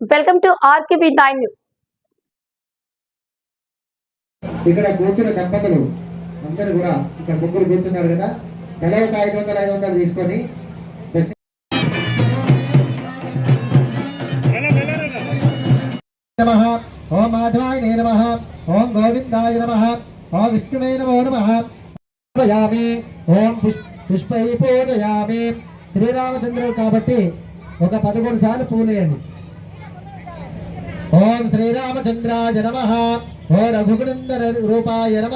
Welcome to RKB nine news. ఇక్కడ కూర్చున్న దంపతులు అందరూ కూడా ఇక్కడ ముగ్గురు కూర్చున్నారు కదా. తల ఒక ఐదు వందలు ఐదు వందలు తీసుకొని నమః. ఓం మాధవాయ నమ. ఓం గోవిందాయ నమ. ఓం విష్ణువే నమో నమ. పూజయామి. ఓం పుష్- పుష్పై పూజయామి. శ్రీరామచంద్రుడు కాబట్టి ఒక పదకొండు సార్లు పూలేయండి ఓం శ్రీరామచంద్రాయ నమ. ఓ రఘునందన రూపాయ నమ.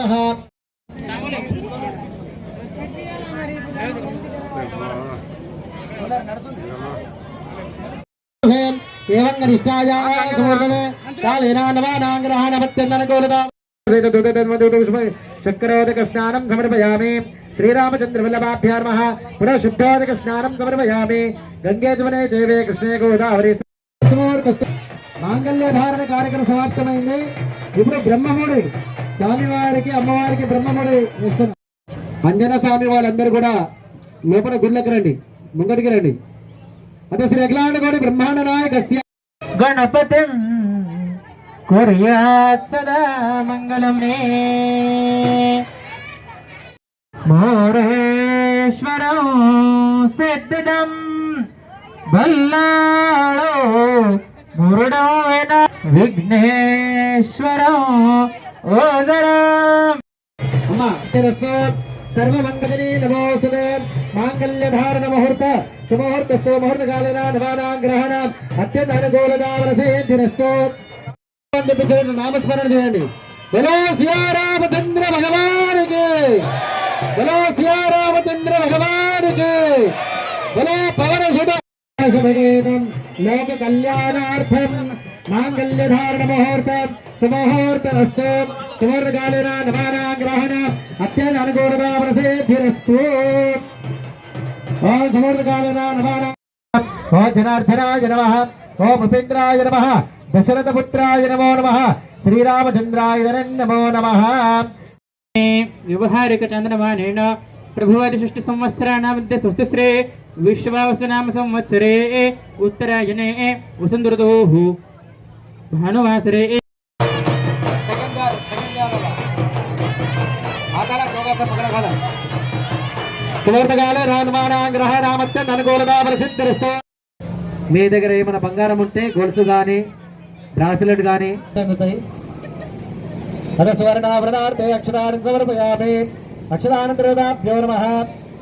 చక్రోదక స్నానం సమర్పయామి శ్రీరామచంద్ర వల్లభాభ్యా నమ పునః శుద్ధోదక స్నానం సమర్పయామి. గంగే జమనే జైవే కృష్ణే గోదావరి. మాంగళ్య ధారణ కార్యక్రమం సమాప్తమైంది. ఇప్పుడు బ్రహ్మముడి స్వామివారికి అమ్మవారికి బ్రహ్మముడి ఇస్తున్నారు అంజన స్వామి వాళ్ళందరూ కూడా లోపల గుళ్ళకి రండి ముంగటికి రండి. అదే శ్రీ అఖిలాండగోడి బ్రహ్మాండ నాయక గణపతి కుర్యాత్ సదా మంగళం మోరేశ్వరం సిద్ధం బల్లాడో పూర్ణమైన విఘ్నేశ్వరం. ఓదరం అమ్మ తిరస్సు మాంగళ్య ధారణ ముహూర్త సుముహూర్త ముహూర్త కాలిన నవానాం గ్రహణ. అత్యంత అనుకూలదావరసే తిరస్సు నామస్మరణ చేయండి. బలో శ్రీరామచంద్ర భగవానికి. బలో శ్రీరామచంద్ర భగవానికి. బలో పవన శుభ శుభగీతం లోక కళ్యాణార్థం మాంగళ్యధారణ ముహూర్తం సుముహూర్తమస్తు సుముహూర్తకాలిన నవానా గ్రహణ అత్యంత అనుకూలతా ప్రసిద్ధిరస్తు ఓం సుముహూర్తకాలిన నవానా ఓ జనార్దనాయ నమ ఓ ఉపేంద్రాయ నమ దశరథపుత్రాయ నమో నమ శ్రీరామచంద్రాయ నమో నమ వ్యవహారిక చంద్రమానేన ప్రభువారి షష్టి సంవత్సరాణ మధ్య స్వస్తిశ్రీ విశ్వావసనామ సంవత్సరే ఉత్తరాయణే వసుంధృతో భానువాసరే సువర్ణకాల రానుమానాగ్రహ రామత్యంత అనుకూలత ప్రసిద్ధిస్తూ మీ దగ్గర ఏమైనా బంగారం ఉంటే గొలుసు గాని బ్రాస్లెట్ గాని. అక్షరానంతరదాభ్యో నమ.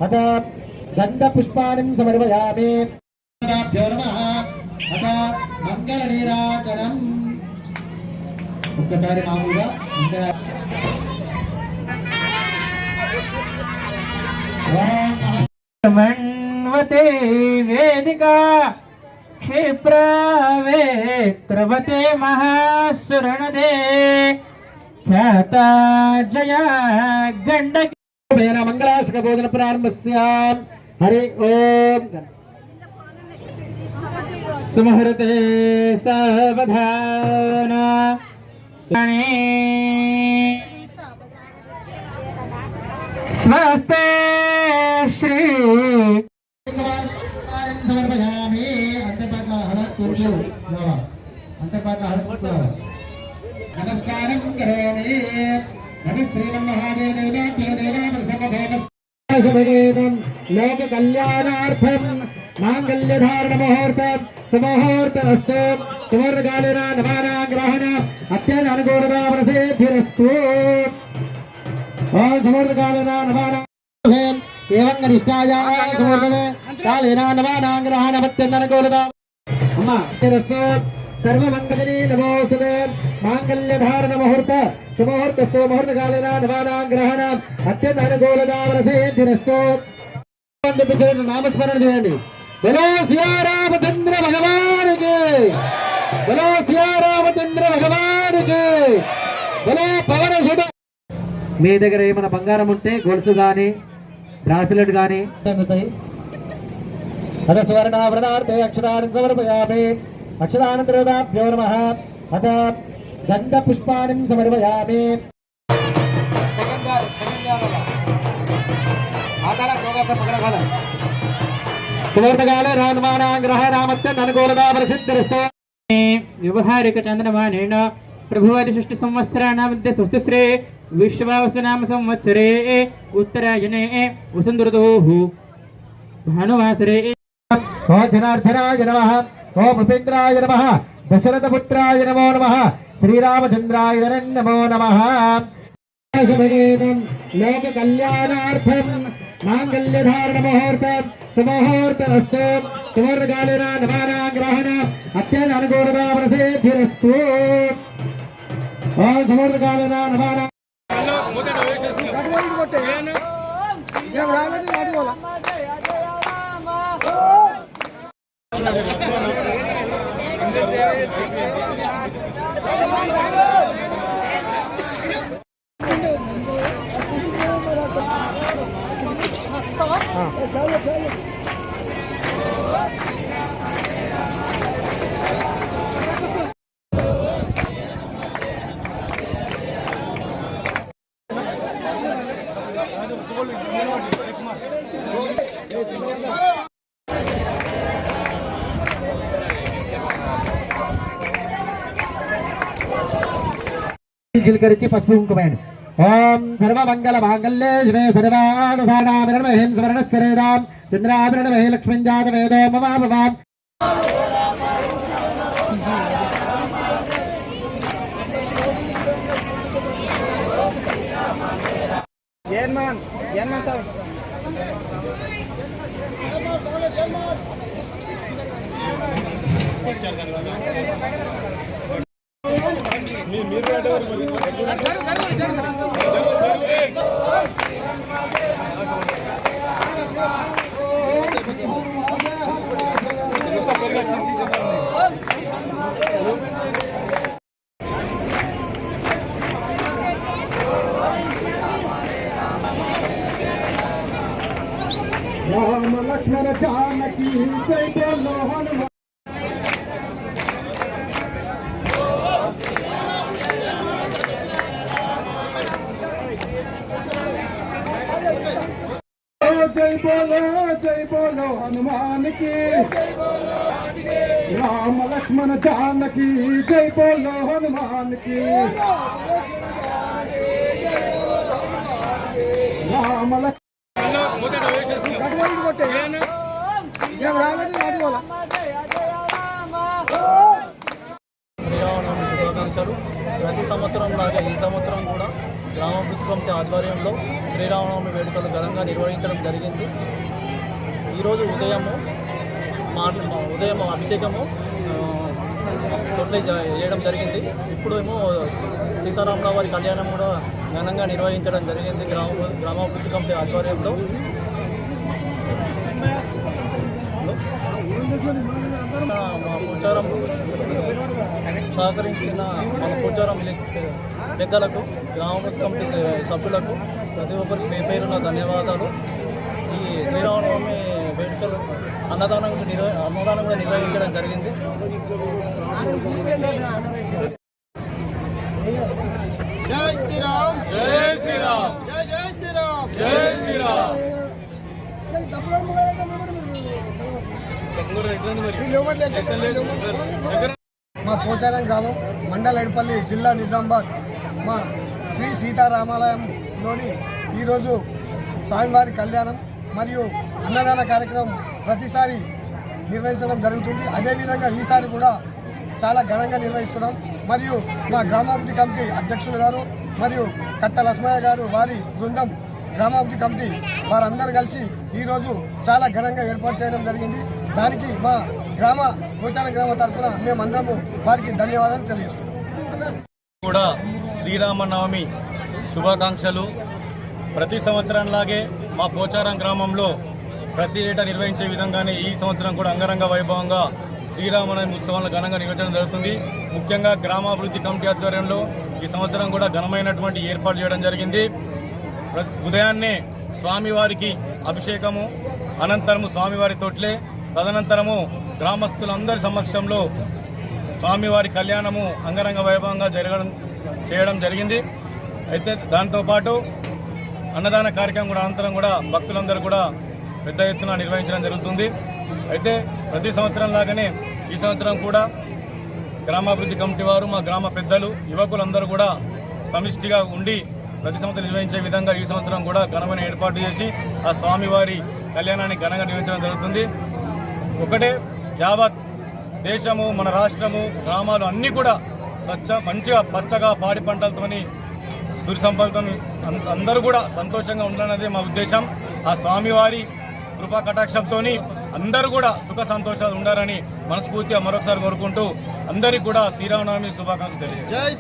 అత గంధ పుష్పాన్ని సమర్పయామి మంగళ నీరాజనం ఒక్కసారి మామూలుగా మన్వతే వేదికా క్షిప్రవే ప్రవతే మహాసురణదే ఖ్యాత జయ మంగళాశక భోజన ప్రారంభస్యాం. హరి ఓం. సుముహూర్తే సావధాన స్వస్తే శ్రీ. సమర్పయామి అంతపాట్ల హళత్ కూర్చో రావా అంతపాట్ల కూర్చో నమస్కారం కరోమి నమ శ్రీమన్మహాదేవ దేవతాభ్యో దేవామృతమభోగ శుభగీతం లోక కళ్యాణార్థం మాంగళ్య ధారణ ముహూర్తం సుముహూర్తమస్తు సుముహూర్తకాలిన నవానా గ్రహణ అత్యంత అనుకూలతా ప్రసిద్ధిరస్తు ఓం సుముహూర్తకాలిన నవానా ఏవం గరిష్టాయ సుముహూర్తనే కాలేన నవానా అత్యంత అనుకూలత అమ్మ తిరస్సు నమోసుదే మాంగళ్య ధారణ ముహూర్త సుముహూర్తస్తో ముహూర్తకాలిన నవానా గ్రహణ అత్యంత అనుకూలతా ప్రసిద్ధిరస్తు నామస్మరణ చేయండి. బలో శ్రీరామచంద్ర భగవానికి! బలో శ్రీరామచంద్ర భగవానికి! బలో పవన మీ దగ్గర ఏమైనా బంగారం ఉంటే గొలుసు గాని బ్రాస్లెట్ గాని అత అక్షరాన్ని సమర్పయామి. అక్షరానంతరదాభ్యో నమ. అత గంధ పుష్పాన్ని సమర్పయామి సువర్ణకాల రానుమానాగ్రహ ప్రసిద్ధిస్తూ వ్యవహారిక చంద్రమానేన ప్రభువాది షష్టి సంవత్సరాణం మధ్య స్వస్తిశ్రే విశ్వావసనామ సంవత్సరే ఉత్తరాయణే వసంతృతోః భానువాసరే. ఓ జనార్దనాయ నమ ఓం ఉపేంద్రాయ నమ. దశరథపుత్రాయ నమో నమ. శ్రీరామచంద్రాయ నమో నమ. లోక కళ్యాణార్థం మాంగళ్యధారణ ముహూర్తం సుముహూర్తమస్తు సుముహూర్తకాలేన నవానా గ్రహణ అత్యంత అనుకూలతా ప్రసిద్ధిరస్తు ఓం Saya. जीलकरिचि पशुकुमेन ओम सर्वमंगल मांगल्ये शिवे सर्वाधारणाभिर्महिं स्मरणश्चरेदां चन्द्राभिर्महि लक्ष्मीञ्जातवेदो ममाभवाम् Jerman, రామ జై బోలో జై బోలో హనుమానికి. రామ లక్ష్మణ జానకి జై బోలో హనుమానికి. రామ లక్ష్మణ శుభాకాంక్షలు ప్రతి సంవత్సరం లాగా ఈ సంవత్సరం కూడా గ్రామ కమిటీ ఆధ్వర్యంలో శ్రీరామనవమి వేడుకలు ఘనంగా నిర్వహించడం జరిగింది. ఈరోజు ఉదయము మా ఉదయం అభిషేకము తొట్లే చేయడం జరిగింది. ఇప్పుడు ఏమో సీతారామరావు వారి కళ్యాణం కూడా ఘనంగా నిర్వహించడం జరిగింది గ్రామ గ్రామాభివృద్ధి కమిటీ ఆధ్వర్యంలో. మా ప్రచారం సహకరించిన మన ప్రచారం పెద్దలకు గ్రామ కమిటీ సభ్యులకు ప్రతి ఒక్కరికి పే పేరున ధన్యవాదాలు. ఈ శ్రీరామనవమి వేడుకలు అన్నదానం నిర్వ అన్నదానం కూడా నిర్వహించడం జరిగింది. జై శ్రీరామ్. జై శ్రీరామ్. జై జై శ్రీరామ్. జై శ్రీరామ్. మా పోచారం గ్రామం మండల ఎడపల్లి జిల్లా నిజామాబాద్ మా శ్రీ సీతారామాలయంలోని ఈరోజు స్వామివారి కళ్యాణం మరియు అన్నదాన కార్యక్రమం ప్రతిసారి నిర్వహించడం జరుగుతుంది. అదేవిధంగా ఈసారి కూడా చాలా ఘనంగా నిర్వహిస్తున్నాం. మరియు మా గ్రామాభివృద్ధి కమిటీ అధ్యక్షులు గారు మరియు కట్ట లక్ష్మయ్య గారు వారి బృందం గ్రామాభివృద్ధి కమిటీ వారందరూ కలిసి ఈరోజు చాలా ఘనంగా ఏర్పాటు చేయడం జరిగింది. దానికి మా గ్రామ గోచార గ్రామ తరఫున మేమందరము వారికి ధన్యవాదాలు తెలియజేస్తున్నాం. కూడా శ్రీరామనవమి శుభాకాంక్షలు. ప్రతి సంవత్సరంలాగే మా పోచారం గ్రామంలో ప్రతి ఏటా నిర్వహించే విధంగానే ఈ సంవత్సరం కూడా అంగరంగ వైభవంగా శ్రీరామనవమి ఉత్సవాలను ఘనంగా నిర్వహించడం జరుగుతుంది. ముఖ్యంగా గ్రామాభివృద్ధి కమిటీ ఆధ్వర్యంలో ఈ సంవత్సరం కూడా ఘనమైనటువంటి ఏర్పాటు చేయడం జరిగింది. ఉదయాన్నే స్వామివారికి అభిషేకము అనంతరము స్వామివారి తోట్లే తదనంతరము గ్రామస్తులందరి సమక్షంలో స్వామివారి కళ్యాణము అంగరంగ వైభవంగా జరగడం చేయడం జరిగింది. అయితే దాంతోపాటు అన్నదాన కార్యక్రమం కూడా అనంతరం కూడా భక్తులందరూ కూడా పెద్ద ఎత్తున నిర్వహించడం జరుగుతుంది. అయితే ప్రతి సంవత్సరం లాగానే ఈ సంవత్సరం కూడా గ్రామాభివృద్ధి కమిటీ వారు మా గ్రామ పెద్దలు యువకులందరూ కూడా సమిష్టిగా ఉండి ప్రతి సంవత్సరం నిర్వహించే విధంగా ఈ సంవత్సరం కూడా ఘనమైన ఏర్పాటు చేసి ఆ స్వామివారి కళ్యాణాన్ని ఘనంగా నిర్వహించడం జరుగుతుంది. ఒకటే యావత్ దేశము మన రాష్ట్రము గ్రామాలు అన్నీ కూడా స్వచ్ఛ మంచిగా పచ్చగా పాడి పంటలతోని సూర్య సంపదతో అందరూ కూడా సంతోషంగా ఉండాలన్నదే మా ఉద్దేశం. ఆ స్వామివారి కృపా కటాక్షంతో అందరూ కూడా సుఖ సంతోషాలు ఉండాలని మనస్ఫూర్తిగా మరొకసారి కోరుకుంటూ అందరికీ కూడా శ్రీరామనవమి శుభాకాంక్షలు తెలియజేస్తాను